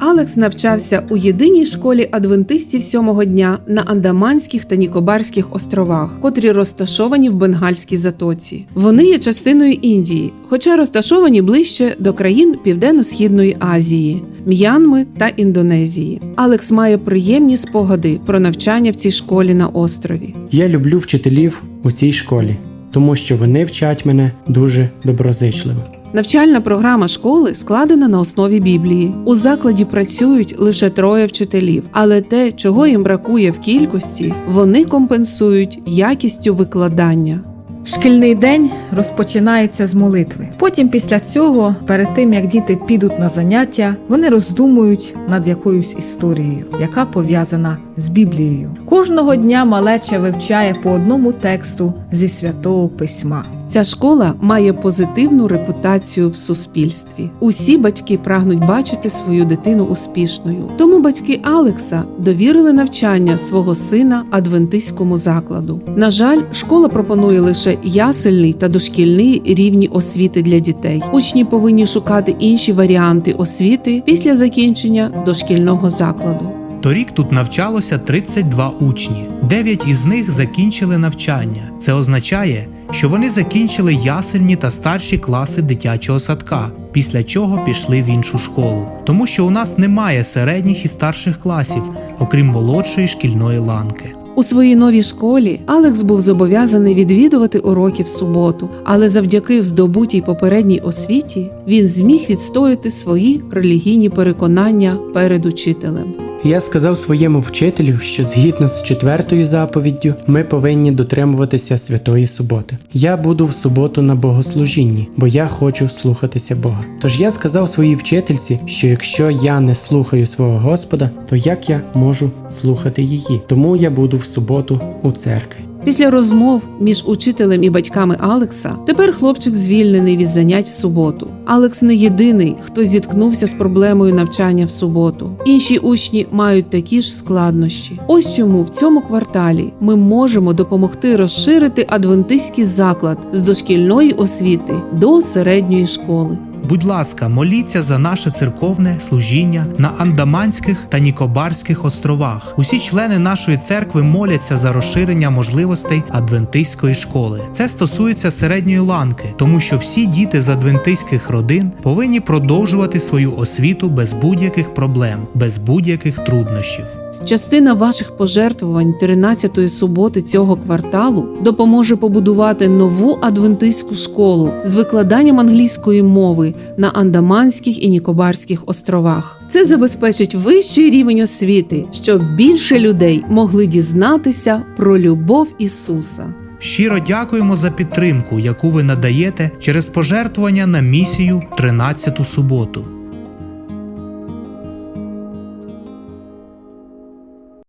Алекс навчався у єдиній школі адвентистів сьомого дня на Андаманських та Нікобарських островах, котрі розташовані в Бенгальській затоці. Вони є частиною Індії, хоча розташовані ближче до країн Південно-Східної Азії, М'янми та Індонезії. Алекс має приємні спогади про навчання в цій школі на острові. Я люблю вчителів у цій школі, тому що вони вчать мене дуже доброзичливо. Навчальна програма школи складена на основі Біблії. У закладі працюють лише троє вчителів, але те, чого їм бракує в кількості, вони компенсують якістю викладання. Шкільний день розпочинається з молитви. Потім, після цього, перед тим як діти підуть на заняття, вони роздумують над якоюсь історією, яка пов'язана з Біблією. Кожного дня малеча вивчає по одному тексту зі святого письма. Ця школа має позитивну репутацію в суспільстві. Усі батьки прагнуть бачити свою дитину успішною. Тому батьки Алекса довірили навчання свого сина адвентистському закладу. На жаль, школа пропонує лише ясельний та дошкільний рівні освіти для дітей. Учні повинні шукати інші варіанти освіти після закінчення дошкільного закладу. Торік тут навчалося 32 учні. Дев'ять із них закінчили навчання. Це означає, що вони закінчили ясельні та старші класи дитячого садка, після чого пішли в іншу школу. Тому що у нас немає середніх і старших класів, окрім молодшої шкільної ланки. У своїй новій школі Алекс був зобов'язаний відвідувати уроки в суботу, але завдяки здобутій попередній освіті він зміг відстояти свої релігійні переконання перед учителем. Я сказав своєму вчителю, що згідно з четвертою заповіддю ми повинні дотримуватися святої суботи. Я буду в суботу на богослужінні, бо я хочу слухатися Бога. Тож я сказав своїй вчительці, що якщо я не слухаю свого Господа, то як я можу слухати її? Тому я буду в суботу у церкві. Після розмов між учителем і батьками Алекса тепер хлопчик звільнений від занять в суботу. Алекс не єдиний, хто зіткнувся з проблемою навчання в суботу. Інші учні мають такі ж складнощі. Ось чому в цьому кварталі ми можемо допомогти розширити адвентистський заклад з дошкільної освіти до середньої школи. Будь ласка, моліться за наше церковне служіння на Андаманських та Нікобарських островах. Усі члени нашої церкви моляться за розширення можливостей адвентистської школи. Це стосується середньої ланки, тому що всі діти з адвентистських родин повинні продовжувати свою освіту без будь-яких проблем, без будь-яких труднощів. Частина ваших пожертвувань 13-ї суботи цього кварталу допоможе побудувати нову адвентистську школу з викладанням англійської мови на Андаманських і Нікобарських островах. Це забезпечить вищий рівень освіти, щоб більше людей могли дізнатися про любов Ісуса. Щиро дякуємо за підтримку, яку ви надаєте через пожертвування на місію 13 суботу.